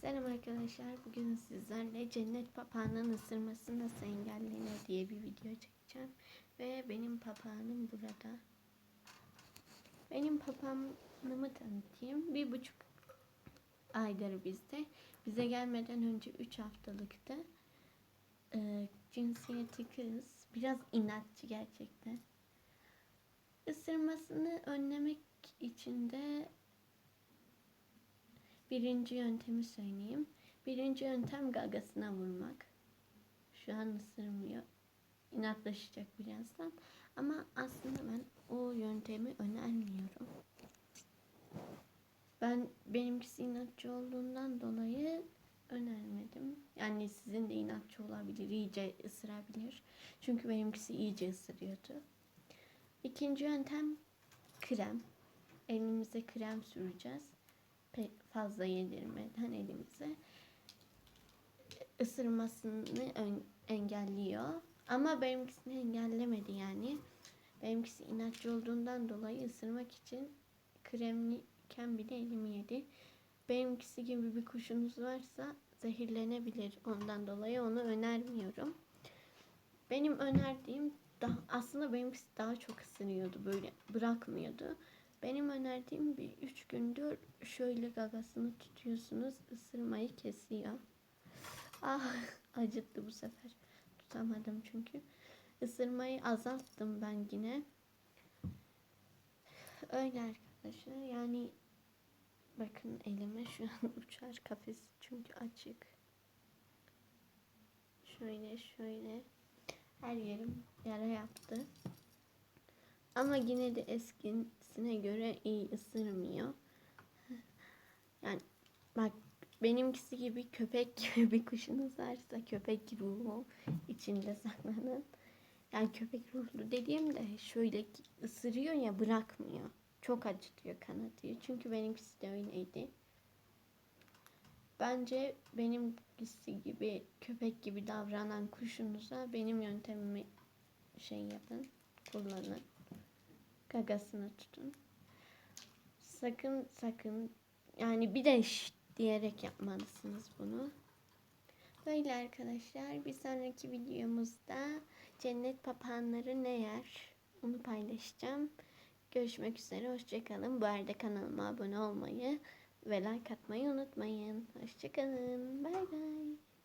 Selam arkadaşlar. Bugün sizlerle cennet papağanın ısırması nasıl engellenir diye bir video çekeceğim. Ve benim papağanım burada. Benim papağanımı tanıtayım. Bir buçuk aydır bizde. Bize gelmeden önce 3 haftalıktı. Ee, cinsiyeti kız. Biraz inatçı gerçekten. Isırmasını önlemek için de Birinci yöntemi söyleyeyim. Birinci yöntem gagasına vurmak. Şu an ısırmıyor. İnatlaşacak birazdan. Ama aslında ben o yöntemi önermiyorum. Ben benimkisi inatçı olduğundan dolayı önermedim. Yani sizin de inatçı olabilir, iyice ısırabilir. Çünkü benimkisi iyice ısırıyordu. İkinci yöntem krem. Elimize krem süreceğiz pek fazla yedirmeden elimize ısırmasını engelliyor. Ama benimkisini engellemedi yani. Benimkisi inatçı olduğundan dolayı ısırmak için kremliyken bile elimi yedi. Benimkisi gibi bir kuşunuz varsa zehirlenebilir. Ondan dolayı onu önermiyorum. Benim önerdiğim daha, aslında benimkisi daha çok ısınıyordu böyle bırakmıyordu. Benim önerdiğim bir üç gündür şöyle gagasını tutuyorsunuz ısırmayı kesiyor. Ah acıttı bu sefer. Tutamadım çünkü. Isırmayı azalttım ben yine. Öyle arkadaşlar yani bakın elime şu an uçar kafes çünkü açık. Şöyle şöyle her yerim yara yaptı. Ama yine de eskisine göre iyi ısırmıyor. Yani bak benimkisi gibi köpek gibi bir kuşunuz varsa köpek ruhu içinde saklanan. Yani köpek ruhlu dediğimde şöyle ısırıyor ya bırakmıyor. Çok acıtıyor kanatıyor. Çünkü benimkisi de öyleydi. Bence benimkisi gibi köpek gibi davranan kuşunuza benim yöntemimi şey yapın, kullanın gagasını tutun. Sakın sakın yani bir de şşt diyerek yapmalısınız bunu. Böyle arkadaşlar bir sonraki videomuzda cennet papağanları ne yer onu paylaşacağım. Görüşmek üzere hoşçakalın. Bu arada kanalıma abone olmayı ve like atmayı unutmayın. Hoşçakalın. Bay bay.